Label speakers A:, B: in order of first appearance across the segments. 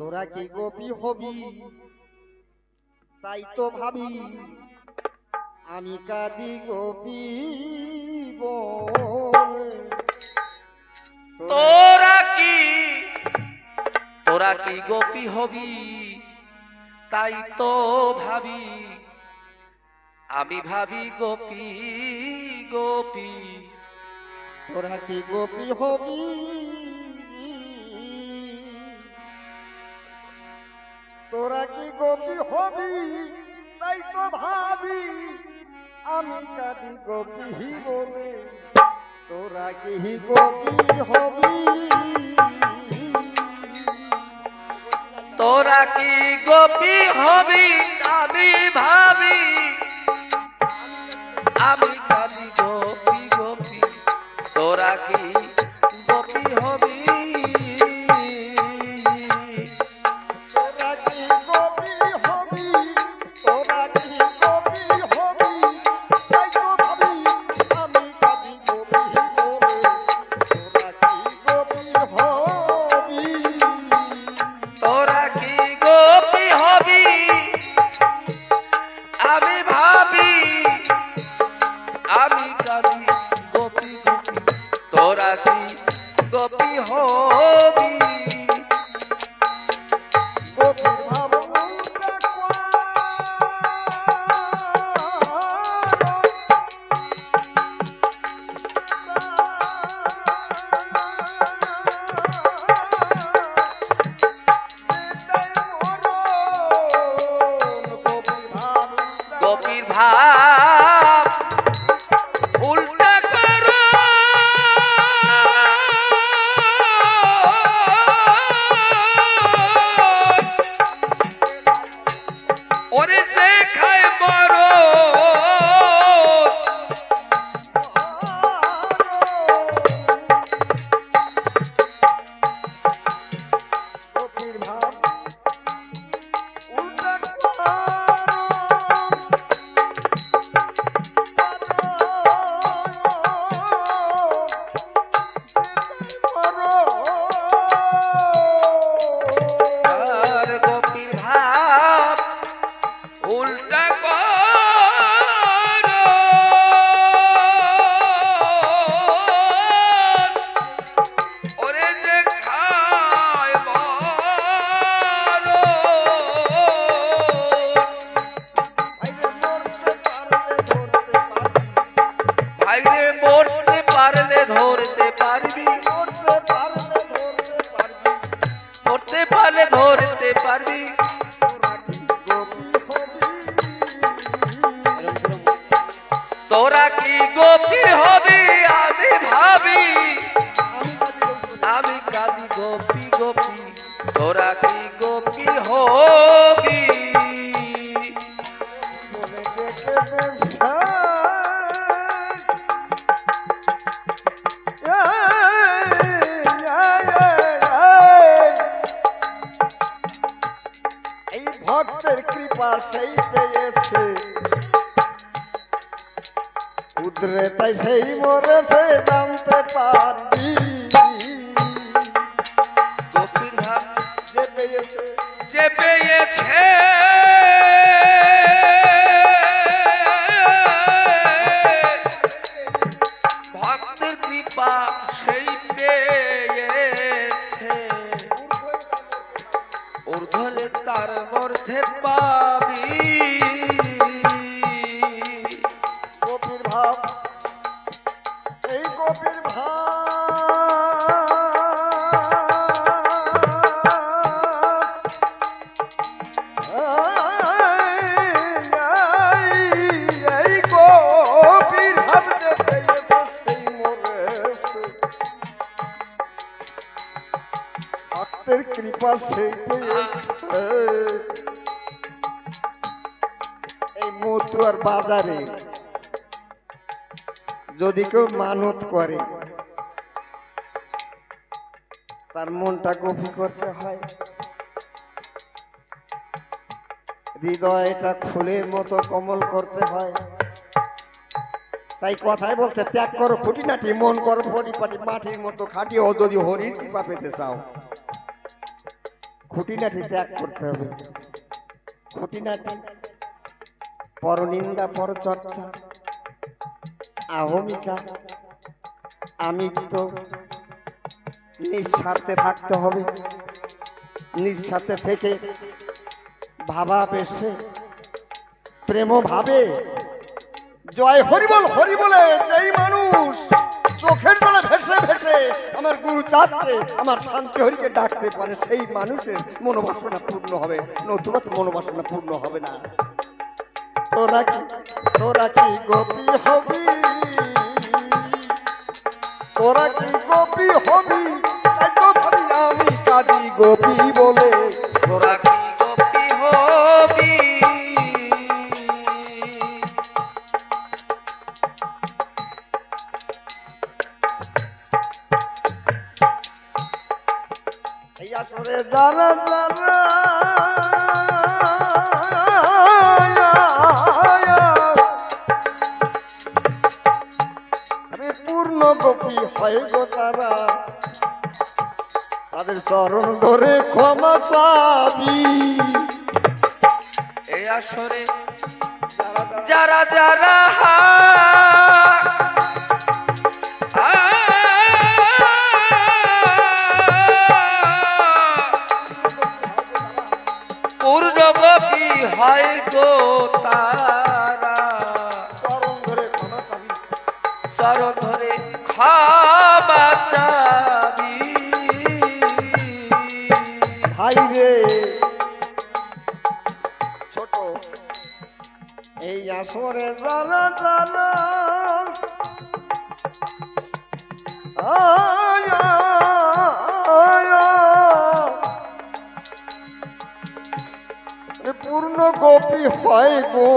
A: তোরা কি গোপী হবি তাই তো ভাবি আমি কাদি গোপী।
B: তোরা কি? তোরা কি গোপী হবি তাই তো ভাবি আমি ভাবি গোপী গোপী।
A: তোরা কি গোপী হবি তোরা কি গোপী হবি? তাই তো ভাবি, আমি কাদি গোপী বলে। তোরা কি গোপী হবি?
B: তোরা কি গোপী হবি? আমি ভাবি, আমি
A: গোপীর
B: মরতে পারলে ধরতে পারবি। তোরা কি গোপী হবি? আমি ভাবি, আমি কাঁদি গোপী গোপী। তোরা কি গোপী হবি?
A: পেয়েছে উদ্রে তাই সেই মরেছে জানতে পারবি। যে পেয়েছে।
B: যে পেয়েছে। ভক্তের কৃপা সেই
A: এই মতুয়ার বাজারে যদি কেউ মানত করে, তার মনটা গভীর করতে হয়। হৃদয়টা ফুলের মতো কমল করতে হয়। তাই কথাই বলছে, ত্যাগ করো, খুঁটিনাটি, মন করো, পরিপাটি, মাটির মতো খাটিও যদি হরির কৃপা পেতে চাও, খুঁটিনাটি ত্যাগ করতে হবে। খুঁটিনাটি পরনিন্দা, পরচর্চা। আহমিকা, আমিত্ব, নিঃস্বার্থে থাকতে হবে। নিঃস্বার্থে থেকে ভাবা পেশে প্রেম ভাবে। জয় হরিবল হরিবলে যেই মানুষ চোখের জলে ভেসে ভেসে আমার গুরু চাচ্ছে, আমার শান্তি হরিকে ডাকতে পারে, সেই মানুষের মনোবাসনা পূর্ণ হবে। নতুবা তো মনোবাসনা পূর্ণ হবে না। তোরা কি তোরা কি গোপী হবি? তোরা কি গোপী হবি? তাই তো ভাবি আমি কাঁদি গোপী বলে। তোরা
B: কি গোপী হবি?
A: আসরে যারা গোপী হয় গো তারা। তাদের চরণ ধরে ক্ষমা চাবি।
B: এই আসরে
A: যারা যারা
B: যারা যারা পূর্ণ গোপী হয় গো তারা।
A: চরণ ধরে ক্ষমা চাবি ভাই রে। ছোট। এই আসরে যারা যারা। পূর্ণ গোপী হয় গো।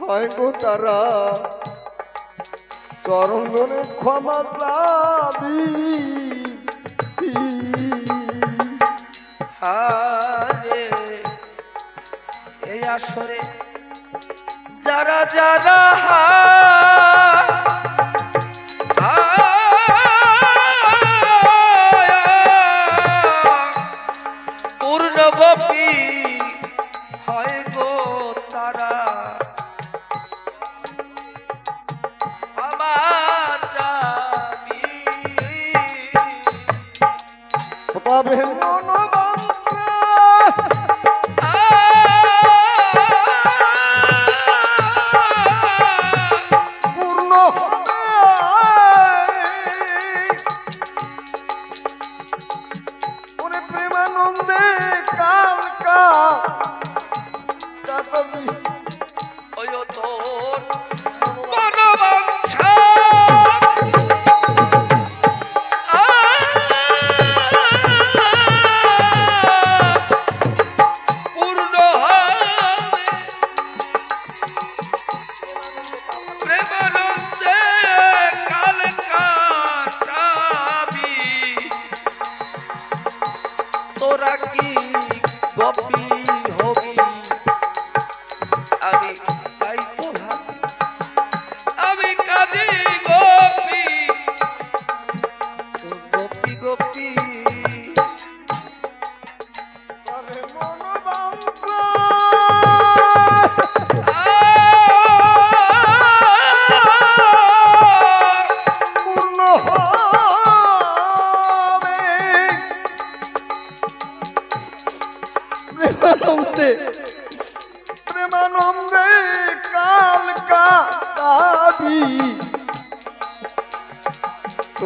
A: হয় গো তারা। চরণ ক্ষমা
B: দাবি। এই আসরে যারা যারা পূর্ণ
A: তবে মনোবাঞ্ছা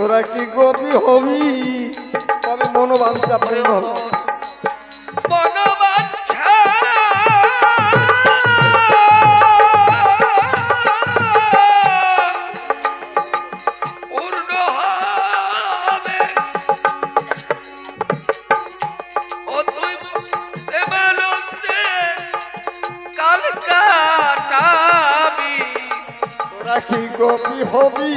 B: তোরা কি গোপী হবি?
A: তবে মনোবাঞ্ছা
B: কাটাবি।
A: তোরা কি গোপী হবি?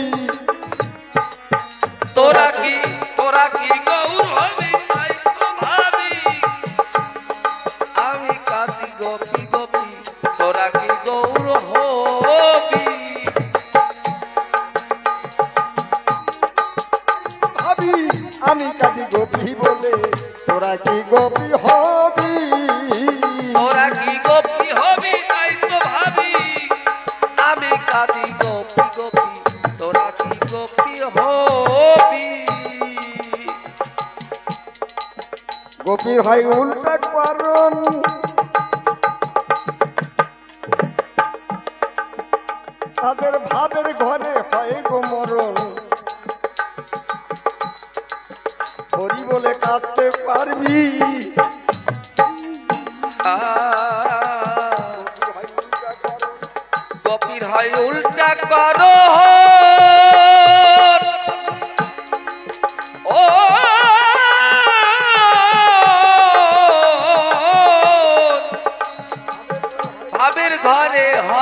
B: আমি কাঁদি গোপি গোপি তোরা কি
A: গোপি হবি? গোপীর হয় উল্টা কারণ।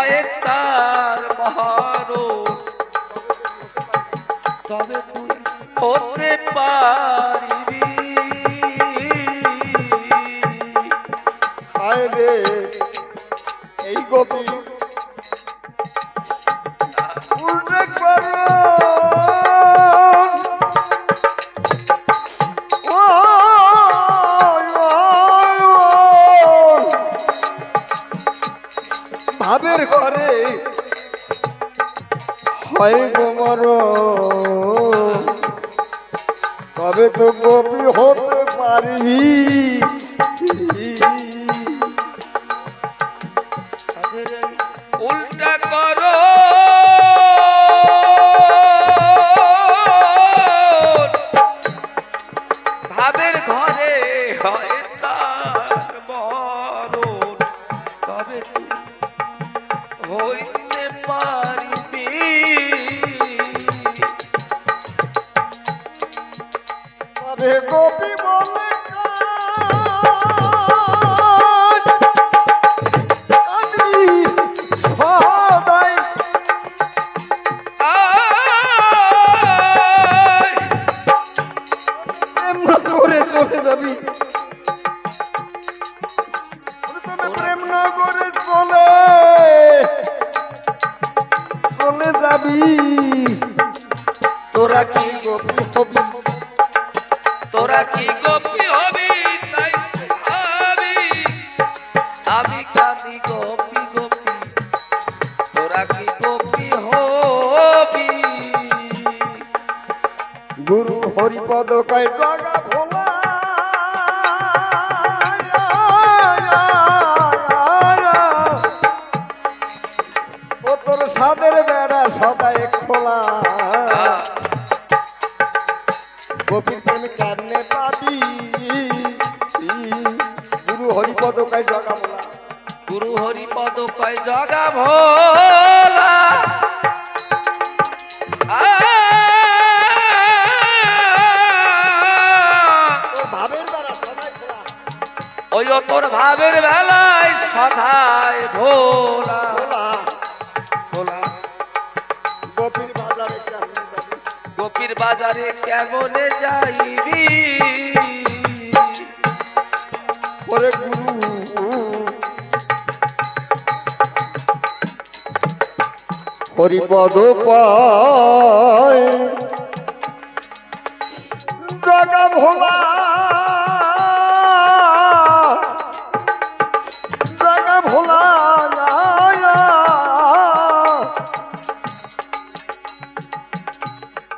A: হয়
B: তার তবে তুই হতে পারবি
A: ভাবের ঘরে হয় গোমর তবে তো গোপী হতে পারবি
B: তবে
A: কি গোপী হবি?
B: তাই ভাবি, আমি কাঁদি গোপী গোপী। তোরা কি গোপী হবি?
A: গুরু হরিপদ কয় জাগা
B: পদ কয় জগা ভোলা। ওই তোর ভাবের বেলায় সদায় ভোলা। ভোলা।
A: গোপীর বাজারে কেমন
B: গোপীর বাজারে কেমনে যাইবি?
A: ওরে গুরু হরিপদ পায়। জাগা ভোলা জাগা ভোলা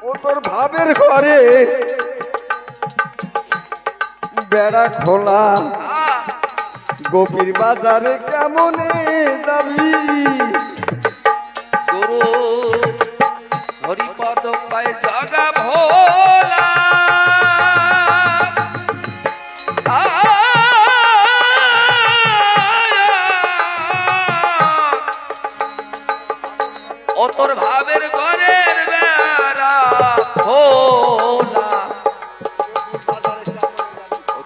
A: ও তোর ভাবের ঘরে বেড়া খোলা। গোপীর বাজারে কেমনে
B: গুরু হরিপদ পায় জগা ভোলা। ও তোর ভাবের ঘরের বেড়া ভোলা।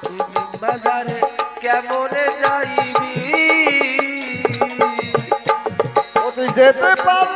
B: তুই বাজারে কেমনে যাইবি?
A: যেতে পারলে